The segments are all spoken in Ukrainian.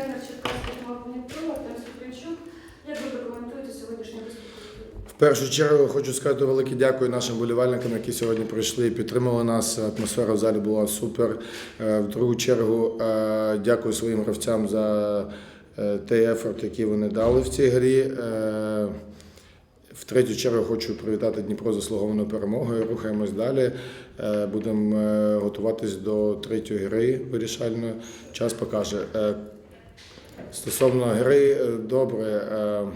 тренер Черкаського команди Дніпро, Артем. Як ви прокоментуєте сьогоднішній виступ? В першу чергу хочу сказати велике дякую нашим болівальникам, які сьогодні прийшли і підтримали нас. Атмосфера в залі була супер. Е, В другу чергу е, дякую своїм гравцям за е, той ефорт, який вони дали в цій грі. В третю чергу хочу привітати Дніпро заслугованою перемогою. Рухаємось далі. Будемо готуватись до третьої гри вирішальної. Час покаже. Стосовно гри, е, добре. е,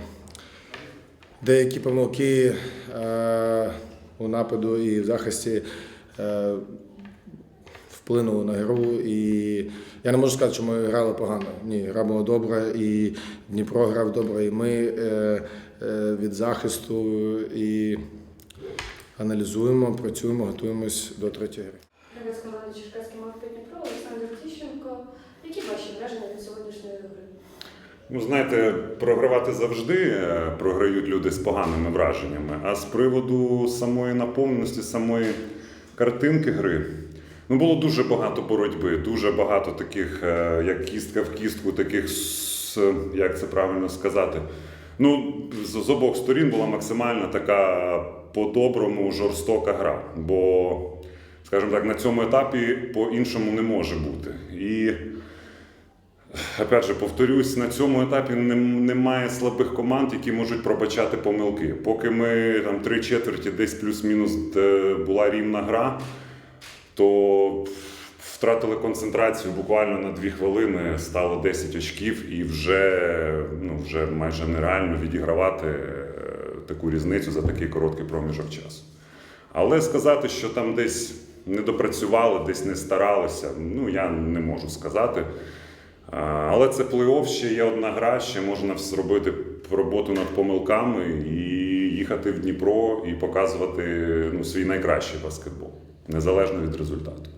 Деякі помилки е, у нападу і в захисті вплинули на гру. І я не можу сказати, що ми грали погано. Ні, гра була добра, і Дніпро грав добре, і ми від захисту і аналізуємо, працюємо, готуємось до третьої гри. Дніпро Олександр Тіщенко. Які ваші враження від сьогоднішньої гри? Ну, знаєте, програвати завжди е, програють люди з поганими враженнями. А з приводу самої наповненості, самої картинки гри, ну було дуже багато боротьби, дуже багато таких, е, як кістка в кістку, таких, як це правильно сказати. Ну, з, обох сторін була максимально така по-доброму жорстока гра. Бо, скажімо так, на цьому етапі по-іншому не може бути. І Опять же, повторюсь, на цьому етапі немає слабих команд, які можуть пробачати помилки. Поки ми там три четверті, десь плюс-мінус була рівна гра, то втратили концентрацію буквально на дві хвилини, стало 10 очків, і вже, ну, вже майже нереально відігравати е, таку різницю за такий короткий проміжок часу. Але сказати, що там десь не допрацювали, десь не старалися, ну я не можу сказати. Але це плей-офф, ще є одна гра, ще можна зробити роботу над помилками і їхати в Дніпро і показувати ну, свій найкращий баскетбол, незалежно від результату.